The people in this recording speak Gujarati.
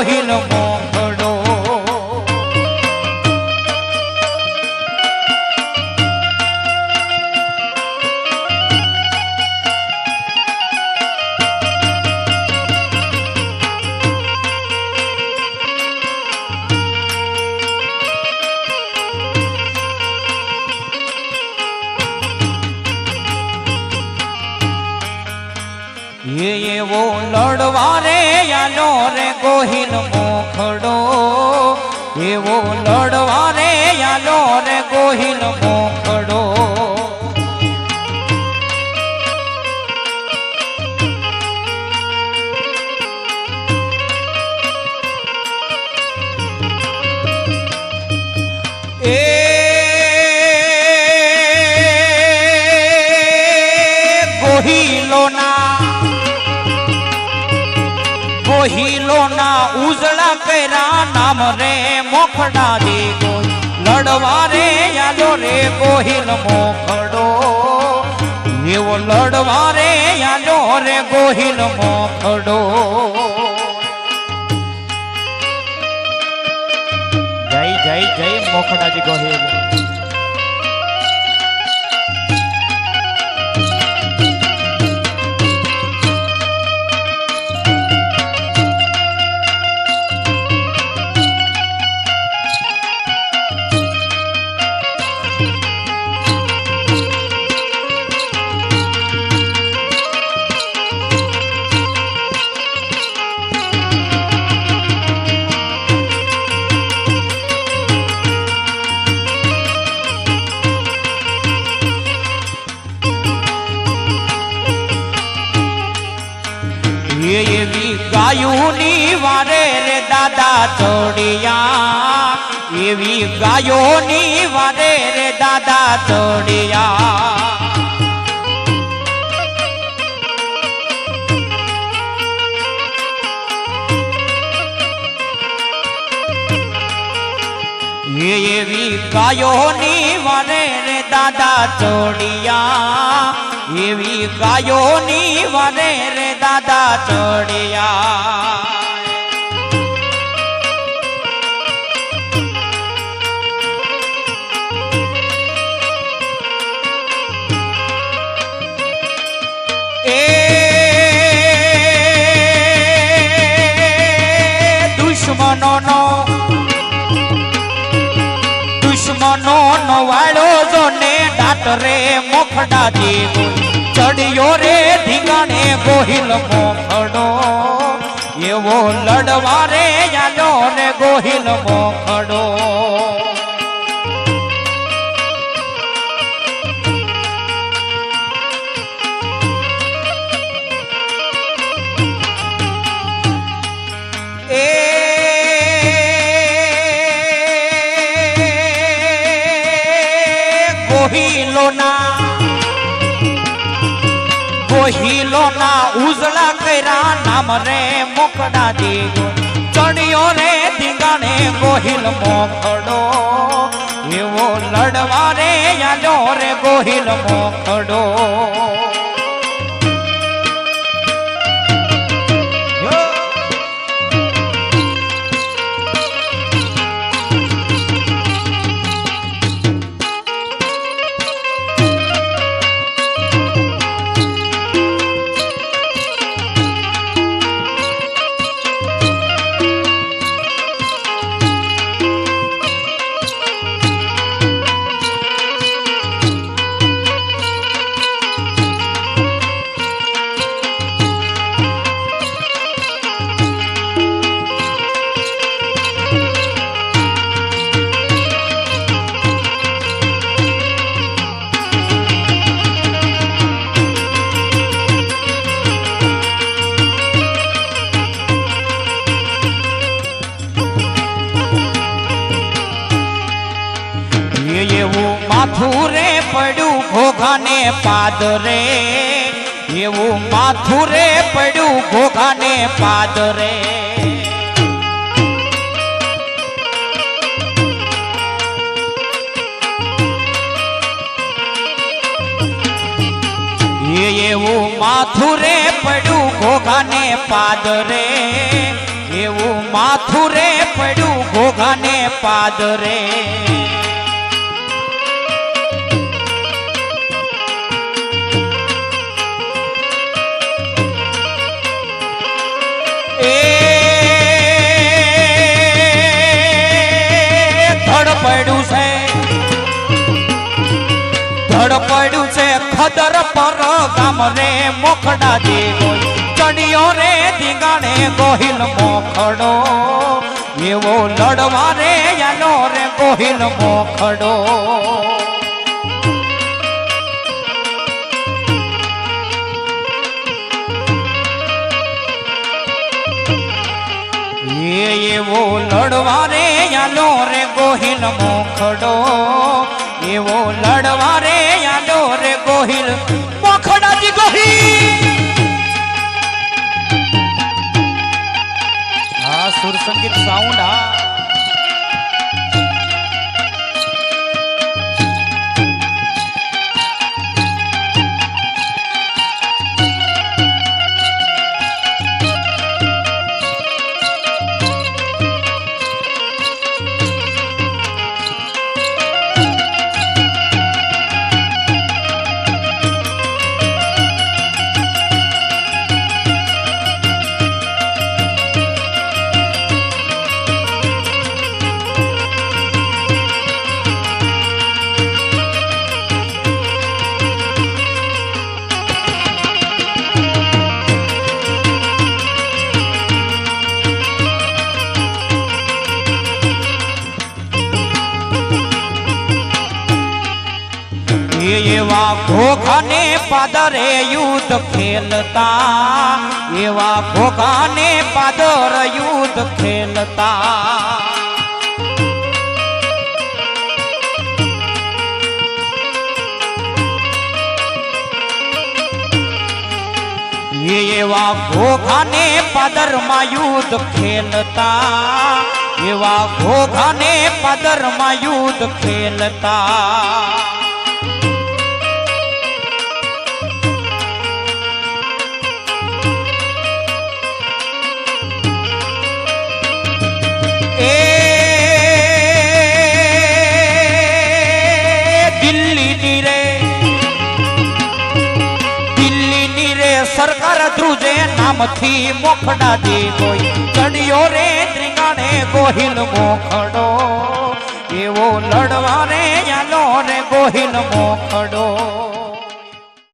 રે મોંઘડો એવો લડવા રે આલો. રે ગોહિલ મોખડો એવો લડવા રે આલો રે ગોહિલ મોખડો. એ ગોહિલોના ગોહિલોના ઉજળા કર્યા નામ રે મોખડા દે કોઈ. લડવા રે યાદો રે ગોહિલ મોખડો. એવો લડવા રે યાદો રે ગોહિલ મોખડો. જય જય જય મોખડાજી ગોહિલ. ગાયોની વારે રે દાદા ચોડિયા. એવી ગાયોની વારે રે દાદા ચોડિયા. એવી ગાયોની વારે રે દાદા ચોડિયા. એવી ગાયોની વને રે દાદા ચડિયા. દુશ્મનો નો દુશ્મનો નો વાળો રે મોખડા દેવો ચડિયો રે ધીંગાણે ગોહિલ મોખડો. એવો લડવા રે યાલો ને ગોહિલ મોખડો. ગોહિલોના ગોહિલોના ઉજળા કર્યા નામ રે મોકડા દેવો ચણિયો રે ધીંગાણે ગોહિલ મોખડો. એવો લડવા રે યાલો રે ગોહિલ મોખડો. પડ્યું ઘોઘાને પાદરે એવું માથું રે પડ્યું ઘોઘાને પાદરે એવું માથું રે પડ્યું ઘોઘાને પાદરે એવું માથું રે પડ્યું ઘોઘાને પાદરે ધડ પડ્યું છે ખદર પર. ગામ રે મોખડા દે ચડિયો રે દીગાણે ગોહિલ મોખડો. એવો લડવા રે યાનો રે ગોહિલ મોખડો. એવો લડવા રે યાનો રે ગોહિલ મોખડો. એવો લડવા રે હા સુર સંગીત સાઉન્ડ હા એવા ઘોઘાને પાદરે યુદ્ધ ખેલતા, એવા ઘોઘાને પાદર યુદ્ધ ખેલતા. એવા ઘોઘાને પાદરમાં યુદ્ધ ખેલતા, એવા ઘોઘાને પાદરમાં યુદ્ધ ખેલતા. સરકાર ધ્રુજે નામથી મોખડા દે કોઈ ચડિયો રે ત્રિકાણે ગોહિલ મોખડો. એવો લડવા રે યાલો રે ગોહિલ મોખડો.